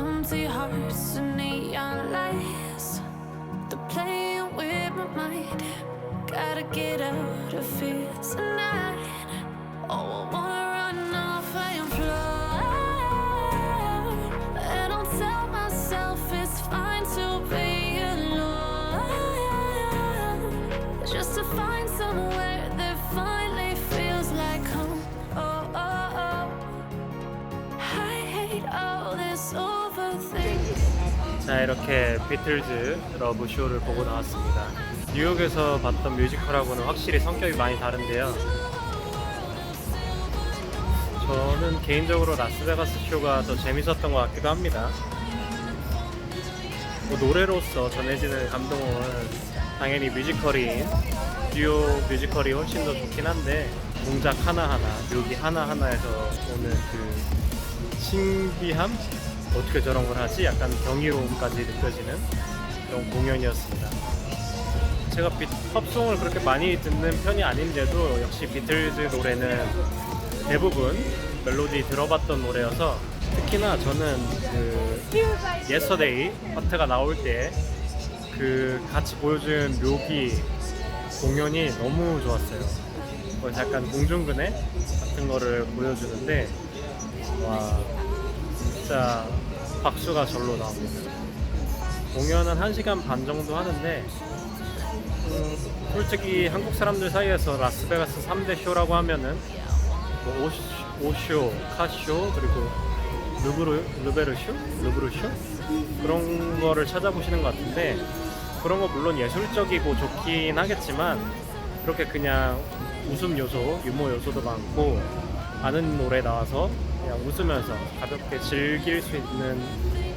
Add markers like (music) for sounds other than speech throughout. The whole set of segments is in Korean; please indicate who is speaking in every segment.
Speaker 1: empty hearts and neon lights. They're playing with my mind. Gotta get out of here tonight. Oh, I wanna run off and fly. And I'll tell myself it's fine to be alone. Just to find somewhere
Speaker 2: 자 이렇게 비틀즈 러브 쇼를 보고 나왔습니다. 뉴욕에서 봤던 뮤지컬하고는 확실히 성격이 많이 다른데요. 저는 개인적으로 라스베가스 쇼가 더 재밌었던 것 같기도 합니다. 뭐 노래로서 전해지는 감동은 당연히 뮤지컬인 뉴욕 뮤지컬이 훨씬 더 좋긴 한데 동작 하나하나, 묘기 하나하나에서 오는 그 신비함? 어떻게 저런 걸 하지? 약간 경이로움까지 느껴지는 그런 공연이었습니다. 제가 비, 팝송을 그렇게 많이 듣는 편이 아닌데도 역시 비틀즈 노래는 대부분 멜로디 들어봤던 노래여서 특히나 저는 그 예스터데이 파트가 나올 때 그 같이 보여준 묘기 공연이 너무 좋았어요. 그래서 약간 공중근해 같은 거를 보여주는데 와 진짜 박수가 절로 나옵니다. 공연은 1시간 반 정도 하는데 음, 솔직히 한국 사람들 사이에서 라스베가스 3대 쇼라고 하면은 뭐 오쇼, 오쇼, 카쇼 그리고 루브르, 루베르 쇼? 루브르 쇼? 그런 거를 찾아보시는 것 같은데 그런 거 물론 예술적이고 좋긴 하겠지만 그렇게 그냥 웃음 요소, 유머 요소도 많고 아는 노래 나와서 그냥 웃으면서 가볍게 즐길 수 있는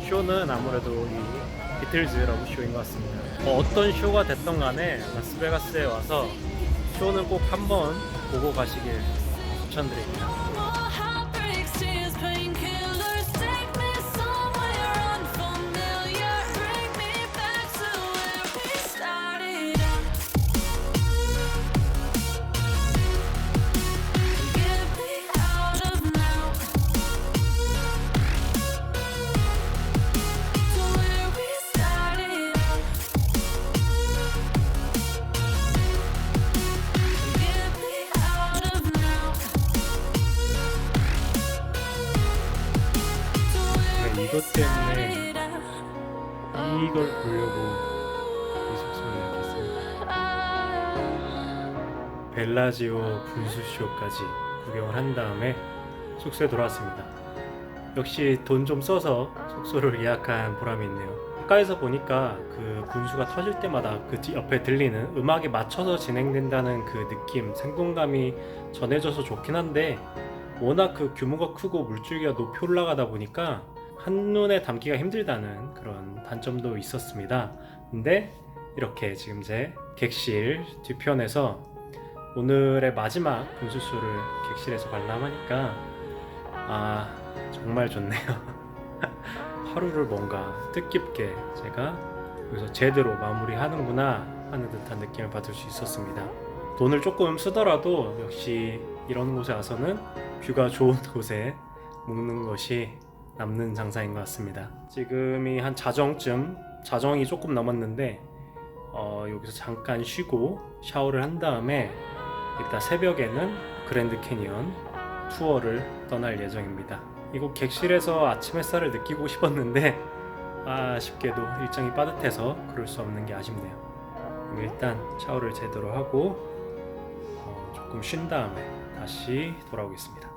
Speaker 2: 쇼는 아무래도 이 비틀즈 러브 쇼인 것 같습니다. 뭐 어떤 쇼가 됐던 간에 라스베가스에 와서 쇼는 꼭 한번 보고 가시길 추천드립니다. 이것 때문에 이걸 보려고 이 숙소에 예약했습니다. 벨라지오 분수쇼까지 구경을 한 다음에 숙소에 돌아왔습니다. 역시 돈 좀 써서 숙소를 예약한 보람이 있네요. 가까이서 보니까 그 분수가 터질 때마다 그 뒤- 옆에 들리는 음악에 맞춰서 진행된다는 그 느낌, 생동감이 전해져서 좋긴 한데 워낙 그 규모가 크고 물줄기가 높이 올라가다 보니까 한눈에 담기가 힘들다는 그런 단점도 있었습니다. 근데 이렇게 지금 제 객실 뒤편에서 오늘의 마지막 분수쇼를 객실에서 관람하니까 아 정말 좋네요. (laughs) 하루를 뭔가 뜻깊게 제가 여기서 제대로 마무리하는구나 하는 듯한 느낌을 받을 수 있었습니다. 돈을 조금 쓰더라도 역시 이런 곳에 와서는 뷰가 좋은 (laughs) 곳에 묵는 것이 남는 장사인 것 같습니다. 지금이 한 자정쯤, 자정이 조금 넘었는데 어, 여기서 잠깐 쉬고 샤워를 한 다음에 이따 새벽에는 그랜드 캐니언 투어를 떠날 예정입니다. 이곳 객실에서 아침 햇살을 느끼고 싶었는데 아쉽게도 일정이 빠듯해서 그럴 수 없는 게 아쉽네요. 일단 샤워를 제대로 하고 어, 조금 쉰 다음에 다시 돌아오겠습니다.